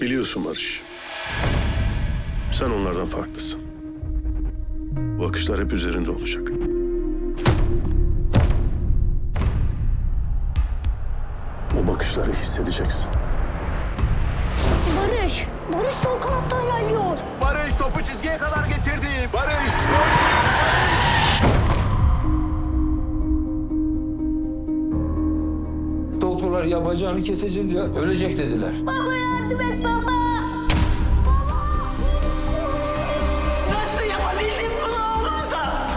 Biliyorsun Barış. Sen onlardan farklısın. Bakışlar hep üzerinde olacak. O bakışları hissedeceksin. Barış, Barış sol kanattan ilerliyor. Barış topu çizgiye kadar getirdi. Barış. Doktorlar ya bacağını keseceğiz ya ölecek dediler. Baba yardım et baba. Nasıl yapabildin bunu oğlumuza?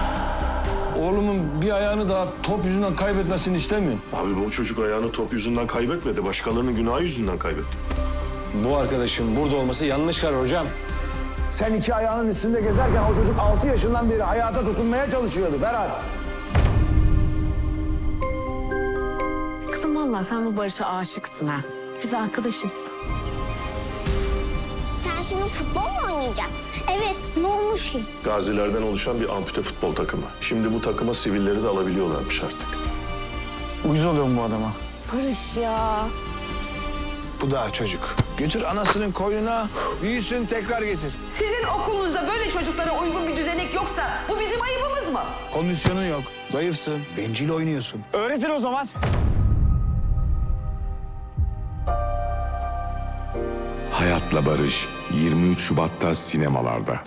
Oğlumun bir ayağını daha top yüzünden kaybetmesini istemiyorum. Abi bu çocuk ayağını top yüzünden kaybetmedi. Başkalarının günahı yüzünden kaybetti. Bu arkadaşın burada olması yanlış karar hocam. Sen iki ayağının üstünde gezerken o çocuk altı yaşından beri hayata tutunmaya çalışıyordu Ferhat. Vallahi sen bu Barış'a aşıksın ha. Biz arkadaşız. Sen şimdi futbol mu oynayacaksın? Evet, ne olmuş ki? Gazilerden oluşan bir ampute futbol takımı. Şimdi bu takıma sivilleri de alabiliyorlarmış artık. Uyuz oluyorum bu adama. Barış ya. Bu daha çocuk. Götür anasının koynuna, büyüsün tekrar getir. Sizin okulunuzda böyle çocuklara uygun bir düzenek yoksa bu bizim ayıbımız mı? Kondisyonun yok, zayıfsın, bencil oynuyorsun. Öğretin o zaman. Hayatla Barış 23 Şubat'ta sinemalarda.